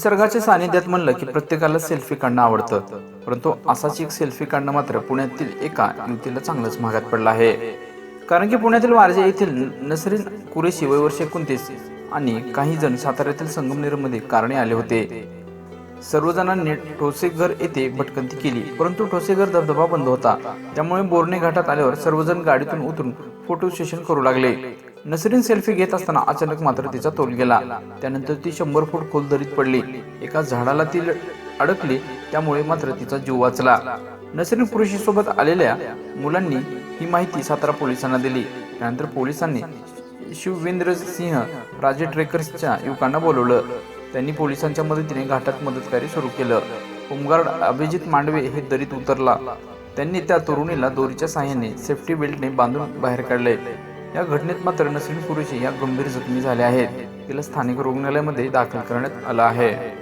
निसर्गाच्या सानिध्यात म्हणलं की प्रत्येकाला सेल्फी काढणं आवडतं. परंतु असाच एक सेल्फी काढणं मात्र पुण्यातील एका युवतीला चांगलंच महागात पडलं आहे. कारण की पुण्यातील वारजे येथील नसरीन कुरेशी वय वर्ष एकोणतीस आणि काही जण साताऱ्यातील संगमनेरमध्ये कारणे आले होते. सर्वजणांनी ठोसेघर येथे भटकंती केली. परंतु ठोसेघर धबधबा बंद होता. त्यामुळे बोरणे घाटात आल्यावर सर्वजण गाडीतून उतरून फोटो सेशन करू लागले. नसरीन सेल्फी घेत असताना अचानक मात्र तिचा तोल गेला. त्यानंतर ती शंभर फूट खोल दरीत पडली. एका झाडाला ती अडकली त्यामुळे मात्र तिचा जीव वाचला. नसरीन पुरुषी सोबत आलेल्या मुलांनी ही माहिती सातारा पोलिसांना दिली. त्यानंतर पोलिसांनी शिववेंद्र सिंह राजे ट्रेकर्सच्या युवकांना बोलवलं. त्यांनी पोलिसांच्या मदतीने घाटात मदतकार्य सुरू केलं. होमगार्ड अभिजित मांडवे हे दरीत उतरला. त्यांनी त्या तरुणीला दोरीच्या साह्याने सेफ्टी बेल्टने बांधून बाहेर काढले. या घटनेत मात्र नसरीन कुरेशी या गंभीर जखमी झाल्या आहेत. तिला स्थानिक रुग्णालयामध्ये दाखल करण्यात आलं आहे.